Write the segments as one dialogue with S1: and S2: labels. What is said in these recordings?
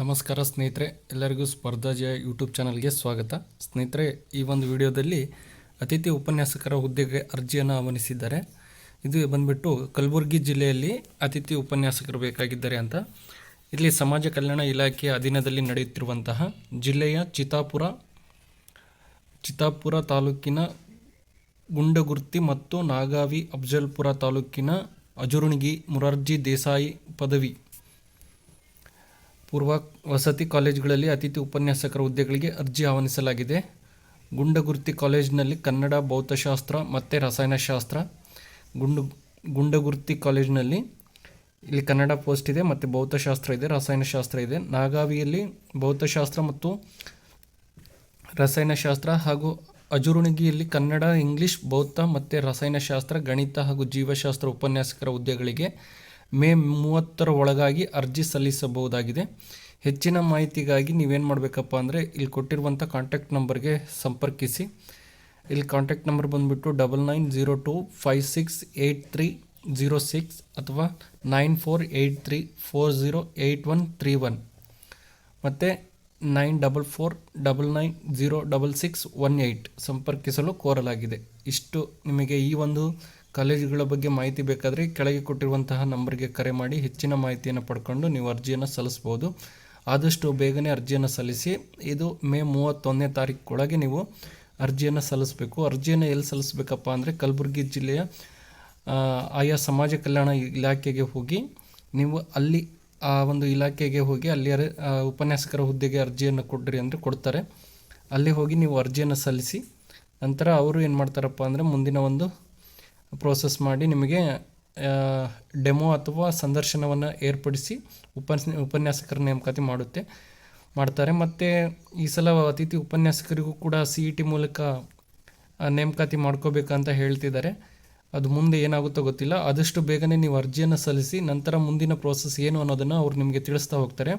S1: ನಮಸ್ಕಾರ ಸ್ನೇಹಿತರೆ, ಎಲ್ಲರಿಗೂ ಸ್ಪರ್ಧಾಜಯ ಯೂಟ್ಯೂಬ್ ಚಾನಲ್ಗೆ ಸ್ವಾಗತ. ಸ್ನೇಹಿತರೆ, ಈ ಒಂದು ವಿಡಿಯೋದಲ್ಲಿ ಅತಿಥಿ ಉಪನ್ಯಾಸಕರ ಹುದ್ದೆಗೆ ಅರ್ಜಿಯನ್ನು ಆಹ್ವಾನಿಸಿದ್ದಾರೆ. ಇದು ಬಂದ್ಬಿಟ್ಟು ಕಲಬುರಗಿ ಜಿಲ್ಲೆಯಲ್ಲಿ ಅತಿಥಿ ಉಪನ್ಯಾಸಕರು ಬೇಕಾಗಿದ್ದಾರೆ ಅಂತ. ಇಲ್ಲಿ ಸಮಾಜ ಕಲ್ಯಾಣ ಇಲಾಖೆಯ ಅಧೀನದಲ್ಲಿ ನಡೆಯುತ್ತಿರುವಂತಹ ಜಿಲ್ಲೆಯ ಚಿತಾಪುರ ಚಿತಾಪುರ ತಾಲೂಕಿನ ಗುಂಡಗುರ್ತಿ ಮತ್ತು ನಾಗಾವಿ, ಅಫಜಲ್ಪುರ ತಾಲೂಕಿನ ಅಜುರುಣಿಗಿ ಮುರಾರ್ಜಿ ದೇಸಾಯಿ ಪದವಿ ಪೂರ್ವ ವಸತಿ ಕಾಲೇಜುಗಳಲ್ಲಿ ಅತಿಥಿ ಉಪನ್ಯಾಸಕರ ಹುದ್ದೆಗಳಿಗೆ ಅರ್ಜಿ ಆಹ್ವಾನಿಸಲಾಗಿದೆ. ಗುಂಡಗುರ್ತಿ ಕಾಲೇಜಿನಲ್ಲಿ ಕನ್ನಡ, ಭೌತಶಾಸ್ತ್ರ ಮತ್ತು ರಸಾಯನಶಾಸ್ತ್ರ. ಗುಂಡು, ಗುಂಡಗುರ್ತಿ ಕಾಲೇಜಿನಲ್ಲಿ ಇಲ್ಲಿ ಕನ್ನಡ ಪೋಸ್ಟ್ ಇದೆ ಮತ್ತು ಭೌತಶಾಸ್ತ್ರ ಇದೆ, ರಸಾಯನಶಾಸ್ತ್ರ ಇದೆ. ನಾಗಾವಿಯಲ್ಲಿ ಭೌತಶಾಸ್ತ್ರ ಮತ್ತು ರಸಾಯನಶಾಸ್ತ್ರ ಹಾಗೂ ಅಜುರುಣಿಗಿಯಲ್ಲಿ ಕನ್ನಡ, ಇಂಗ್ಲಿಷ್, ಭೌತ ಮತ್ತು ರಸಾಯನಶಾಸ್ತ್ರ, ಗಣಿತ ಹಾಗೂ ಜೀವಶಾಸ್ತ್ರ ಉಪನ್ಯಾಸಕರ ಹುದ್ದೆಗಳಿಗೆ ಮೇ ಮೂವತ್ತರ ಒಳಗಾಗಿ ಅರ್ಜಿ ಸಲ್ಲಿಸಬಹುದಾಗಿದೆ. ಹೆಚ್ಚಿನ ಮಾಹಿತಿಗಾಗಿ ನೀವೇನು ಮಾಡಬೇಕಪ್ಪ ಅಂದರೆ ಇಲ್ಲಿ ಕೊಟ್ಟಿರುವಂಥ ಕಾಂಟ್ಯಾಕ್ಟ್ ನಂಬರ್ಗೆ ಸಂಪರ್ಕಿಸಿ. ಇಲ್ಲಿ ಕಾಂಟ್ಯಾಕ್ಟ್ ನಂಬರ್ ಬಂದುಬಿಟ್ಟು double nine zero two five six eight three zero six ಅಥವಾ nine four eight three four zero eight one three one ಮತ್ತು nine double four double nine zero double six one eight ಸಂಪರ್ಕಿಸಲು ಕೋರಲಾಗಿದೆ. ಇಷ್ಟು ನಿಮಗೆ ಈ ಒಂದು ಕಾಲೇಜುಗಳ ಬಗ್ಗೆ ಮಾಹಿತಿ ಬೇಕಾದರೆ ಕೆಳಗೆ ಕೊಟ್ಟಿರುವಂತಹ ನಂಬರ್ಗೆ ಕರೆ ಮಾಡಿ ಹೆಚ್ಚಿನ ಮಾಹಿತಿಯನ್ನು ಪಡ್ಕೊಂಡು ನೀವು ಅರ್ಜಿಯನ್ನು ಸಲ್ಲಿಸ್ಬೋದು. ಆದಷ್ಟು ಬೇಗನೆ ಅರ್ಜಿಯನ್ನು ಸಲ್ಲಿಸಿ. ಇದು ಮೇ ಮೂವತ್ತೊಂದನೇ ತಾರೀಕೊಳಗೆ ನೀವು ಅರ್ಜಿಯನ್ನು ಸಲ್ಲಿಸಬೇಕು. ಅರ್ಜಿಯನ್ನು ಎಲ್ಲಿ ಸಲ್ಲಿಸಬೇಕಪ್ಪ ಅಂದರೆ ಕಲಬುರಗಿ ಜಿಲ್ಲೆಯ ಆಯಾ ಸಮಾಜ ಕಲ್ಯಾಣ ಇಲಾಖೆಗೆ ಹೋಗಿ ನೀವು ಅಲ್ಲಿ ಆ ಒಂದು ಇಲಾಖೆಗೆ ಹೋಗಿ ಅಲ್ಲಿ ಉಪನ್ಯಾಸಕರ ಹುದ್ದೆಗೆ ಅರ್ಜಿಯನ್ನು ಕೊಡ್ರಿ ಅಂದರೆ ಕೊಡ್ತಾರೆ. ಅಲ್ಲಿ ಹೋಗಿ ನೀವು ಅರ್ಜಿಯನ್ನು ಸಲ್ಲಿಸಿ. ನಂತರ ಅವರು ಏನು ಮಾಡ್ತಾರಪ್ಪ ಅಂದರೆ ಮುಂದಿನ ಒಂದು ಪ್ರೋಸೆಸ್ ಮಾಡಿ ನಿಮಗೆ ಡೆಮೋ ಅಥವಾ ಸಂದರ್ಶನವನ್ನು ಏರ್ಪಡಿಸಿ ಉಪನ್ಯಾಸ ಉಪನ್ಯಾಸಕರ ನೇಮಕಾತಿ ಮಾಡುತ್ತೆ, ಮಾಡ್ತಾರೆ. ಮತ್ತು ಈ ಸಲ ಅತಿಥಿ ಉಪನ್ಯಾಸಕರಿಗೂ ಕೂಡ ಸಿ ಇ ಟಿ ಮೂಲಕ ನೇಮಕಾತಿ ಮಾಡ್ಕೋಬೇಕಂತ ಹೇಳ್ತಿದ್ದಾರೆ. ಅದು ಮುಂದೆ ಏನಾಗುತ್ತೋ ಗೊತ್ತಿಲ್ಲ. ಆದಷ್ಟು ಬೇಗನೆ ನೀವು ಅರ್ಜಿಯನ್ನು ಸಲ್ಲಿಸಿ, ನಂತರ ಮುಂದಿನ ಪ್ರೋಸೆಸ್ ಏನು ಅನ್ನೋದನ್ನು ಅವ್ರು ನಿಮಗೆ ತಿಳಿಸ್ತಾ ಹೋಗ್ತಾರೆ.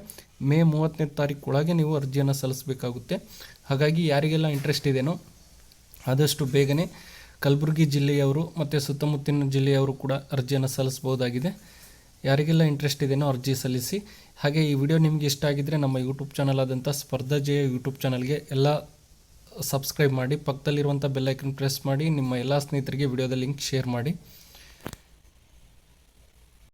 S1: ಮೇ ಮೂವತ್ತನೇ ತಾರೀಕು ಒಳಗೆ ನೀವು ಅರ್ಜಿಯನ್ನು ಸಲ್ಲಿಸಬೇಕಾಗುತ್ತೆ. ಹಾಗಾಗಿ ಯಾರಿಗೆಲ್ಲ ಇಂಟ್ರೆಸ್ಟ್ ಇದೆಯೋ ಆದಷ್ಟು ಬೇಗನೆ ಕಲಬುರಗಿ ಜಿಲ್ಲೆಯವರು ಮತ್ತು ಸುತ್ತಮುತ್ತಿನ ಜಿಲ್ಲೆಯವರು ಕೂಡ ಅರ್ಜಿಯನ್ನು ಸಲ್ಲಿಸ್ಬೋದಾಗಿದೆ ಯಾರಿಗೆಲ್ಲ ಇಂಟ್ರೆಸ್ಟ್ ಇದೆಯೋ ಅರ್ಜಿ ಸಲ್ಲಿಸಿ. ಹಾಗೆ ಈ ವಿಡಿಯೋ ನಿಮಗೆ ಇಷ್ಟ ಆಗಿದ್ದರೆ ನಮ್ಮ ಯೂಟ್ಯೂಬ್ ಚಾನಲ್ ಆದಂಥ ಸ್ಪರ್ಧಾ ಜಯ ಯೂಟ್ಯೂಬ್ ಚಾನಲ್ಗೆ ಎಲ್ಲ ಸಬ್ಸ್ಕ್ರೈಬ್ ಮಾಡಿ, ಪಕ್ಕದಲ್ಲಿರುವಂಥ ಬೆಲ್ಲೈಕನ್ ಪ್ರೆಸ್ ಮಾಡಿ, ನಿಮ್ಮ ಎಲ್ಲ ಸ್ನೇಹಿತರಿಗೆ ವಿಡಿಯೋದ ಲಿಂಕ್ ಶೇರ್ ಮಾಡಿ.